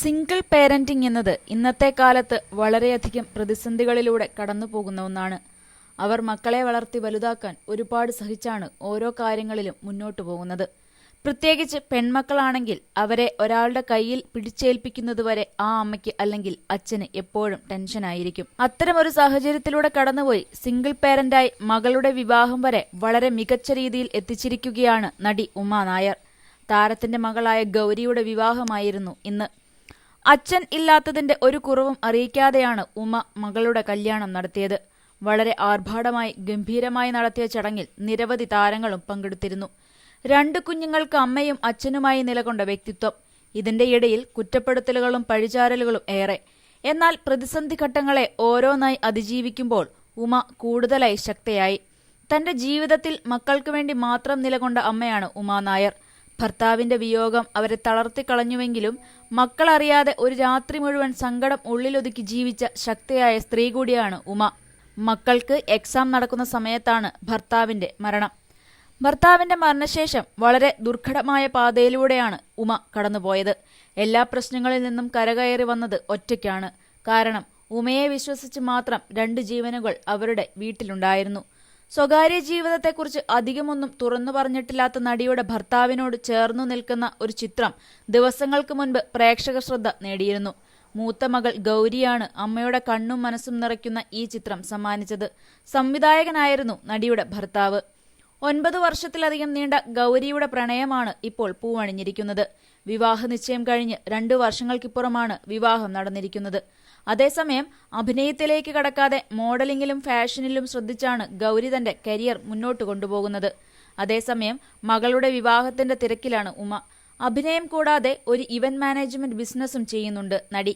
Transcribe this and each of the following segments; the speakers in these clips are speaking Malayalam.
സിംഗിൾ പേരന്റിംഗ് എന്നത് ഇന്നത്തെ കാലത്ത് വളരെയധികം പ്രതിസന്ധികളിലൂടെ കടന്നു പോകുന്ന ഒന്നാണ്. അവർ മക്കളെ വളർത്തി വലുതാക്കാൻ ഒരുപാട് സഹിച്ചാണ് ഓരോ കാര്യങ്ങളിലും മുന്നോട്ടു പോകുന്നത്. പ്രത്യേകിച്ച് പെൺമക്കളാണെങ്കിൽ അവരെ ഒരാളുടെ കയ്യിൽ പിടിച്ചേൽപ്പിക്കുന്നതുവരെ ആ അമ്മയ്ക്ക് അല്ലെങ്കിൽ അച്ഛന് എപ്പോഴും ടെൻഷനായിരിക്കും അത്തരമൊരു സാഹചര്യത്തിലൂടെ കടന്നുപോയി സിംഗിൾ പേരന്റായി മകളുടെ വിവാഹം വരെ വളരെ മികച്ച രീതിയിൽ എത്തിച്ചിരിക്കുകയാണ് നടി ഉമാ നായർ. താരത്തിന്റെ മകളായ ഗൗരിയുടെ വിവാഹമായിരുന്നു ഇന്ന് അച്ഛൻ ഇല്ലാത്തതിന്റെ ഒരു കുറവും അറിയിക്കാതെയാണ് ഉമ മകളുടെ കല്യാണം നടത്തിയത്. വളരെ ആർഭാടമായി ഗംഭീരമായി നടത്തിയ ചടങ്ങിൽ നിരവധി താരങ്ങളും പങ്കെടുത്തിരുന്നു. രണ്ട് കുഞ്ഞുങ്ങൾക്ക് അമ്മയും അച്ഛനുമായി നിലകൊണ്ട വ്യക്തിത്വം. ഇതിന്റെ ഇടയിൽ കുറ്റപ്പെടുത്തലുകളും പഴിചാരലുകളും ഏറെ. എന്നാൽ പ്രതിസന്ധി ഘട്ടങ്ങളെ ഓരോന്നായി അതിജീവിക്കുമ്പോൾ ഉമ കൂടുതലായി ശക്തയായി. തന്റെ ജീവിതത്തിൽ മക്കൾക്ക് വേണ്ടി മാത്രം നിലകൊണ്ട അമ്മയാണ് ഉമാ നായർ. ഭർത്താവിന്റെ വിയോഗം അവരെ തളർത്തിക്കളഞ്ഞുവെങ്കിലും മക്കളറിയാതെ ഒരു രാത്രി മുഴുവൻ സങ്കടം ഉള്ളിലൊതുക്കി ജീവിച്ച ശക്തിയായ സ്ത്രീ കൂടിയാണ് ഉമ. മക്കൾക്ക് എക്സാം നടക്കുന്ന സമയത്താണ് ഭർത്താവിന്റെ മരണം. ഭർത്താവിന്റെ മരണശേഷം വളരെ ദുർഘടമായ പാതയിലൂടെയാണ് ഉമ കടന്നുപോയത്. എല്ലാ പ്രശ്നങ്ങളിൽ നിന്നും കരകയറി വന്നത് ഒറ്റയ്ക്കാണ്. കാരണം ഉമയെ വിശ്വസിച്ച് മാത്രം രണ്ട് ജീവനുകൾ അവരുടെ വീട്ടിലുണ്ടായിരുന്നു. സ്വകാര്യ ജീവിതത്തെക്കുറിച്ച് അധികമൊന്നും തുറന്നു പറഞ്ഞിട്ടില്ലാത്ത നടിയുടെ ഭർത്താവിനോട് ചേർന്നു നിൽക്കുന്ന ഒരു ചിത്രം ദിവസങ്ങൾക്ക് മുൻപ് പ്രേക്ഷക ശ്രദ്ധ നേടിയിരുന്നു. മൂത്ത മകൾ ഗൗരിയാണ് അമ്മയുടെ കണ്ണും മനസ്സും നിറയ്ക്കുന്ന ഈ ചിത്രം സമ്മാനിച്ചത്. സംവിധായകനായിരുന്നു നടിയുടെ ഭർത്താവ്. ഒൻപത് വർഷത്തിലധികം നീണ്ട ഗൗരിയുടെ പ്രണയമാണ് ഇപ്പോൾ പൂവണിഞ്ഞിരിക്കുന്നത്. വിവാഹ നിശ്ചയം കഴിഞ്ഞ് രണ്ടു വർഷങ്ങൾക്കിപ്പുറമാണ് വിവാഹം നടന്നിരിക്കുന്നത്. അതേസമയം അഭിനയത്തിലേക്ക് കടക്കാതെ മോഡലിംഗിലും ഫാഷനിലും ശ്രദ്ധിച്ചാണ് ഗൗരി തന്റെ കരിയർ മുന്നോട്ട് കൊണ്ടുപോകുന്നത്. അതേസമയം മകളുടെ വിവാഹത്തിന്റെ തിരക്കിലാണ് ഉമ. അഭിനയം കൂടാതെ ഒരു ഇവന്റ് മാനേജ്മെന്റ് ബിസിനസ്സും ചെയ്യുന്നുണ്ട് നടി.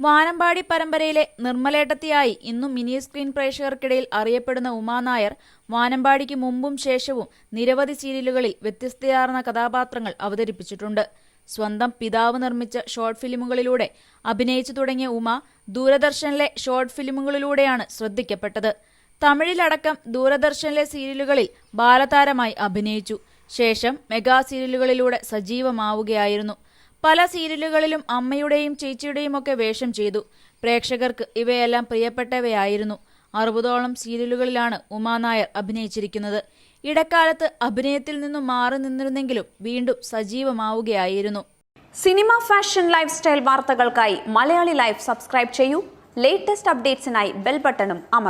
വാനമ്പാടി പരമ്പരയിലെ നിർമ്മലേട്ടത്തിയായി ഇന്നും മിനി സ്ക്രീൻ പ്രേക്ഷകർക്കിടയിൽ അറിയപ്പെടുന്ന ഉമാ നായർ വാനമ്പാടിക്ക് മുമ്പും ശേഷവും നിരവധി സീരിയലുകളിൽ വ്യത്യസ്തയാർന്ന കഥാപാത്രങ്ങൾ അവതരിപ്പിച്ചിട്ടുണ്ട്. സ്വന്തം പിതാവ് നിർമ്മിച്ച ഷോർട്ട് ഫിലിമുകളിലൂടെ അഭിനയിച്ചു തുടങ്ങിയ ഉമ ദൂരദർശനിലെ ഷോർട്ട് ഫിലിമുകളിലൂടെയാണ് ശ്രദ്ധിക്കപ്പെട്ടത്. തമിഴിലടക്കം ദൂരദർശനിലെ സീരിയലുകളിൽ ബാലതാരമായി അഭിനയിച്ചു. ശേഷം മെഗാ സീരിയലുകളിലൂടെ സജീവമാവുകയായിരുന്നു. പല സീരിയലുകളിലും അമ്മയുടെയും ചേച്ചിയുടെയും ഒക്കെ വേഷം ചെയ്തു. പ്രേക്ഷകർക്ക് ഇവയെല്ലാം പ്രിയപ്പെട്ടവയായിരുന്നു. അറുപതോളം സീരിയലുകളിലാണ് ഉമാ നായർ അഭിനയിച്ചിരിക്കുന്നത്. ഇടക്കാലത്ത് അഭിനയത്തിൽ നിന്നും മാറി നിന്നിരുന്നെങ്കിലും വീണ്ടും സജീവമാവുകയായിരുന്നു. സിനിമ ഫാഷൻ ലൈഫ് സ്റ്റൈൽ വാർത്തകൾക്കായി മലയാളി ലൈഫ് സബ്സ്ക്രൈബ് ചെയ്യൂ. ലേറ്റസ്റ്റ് അപ്ഡേറ്റ്സിനായി ബെൽ ബട്ടണും അമർ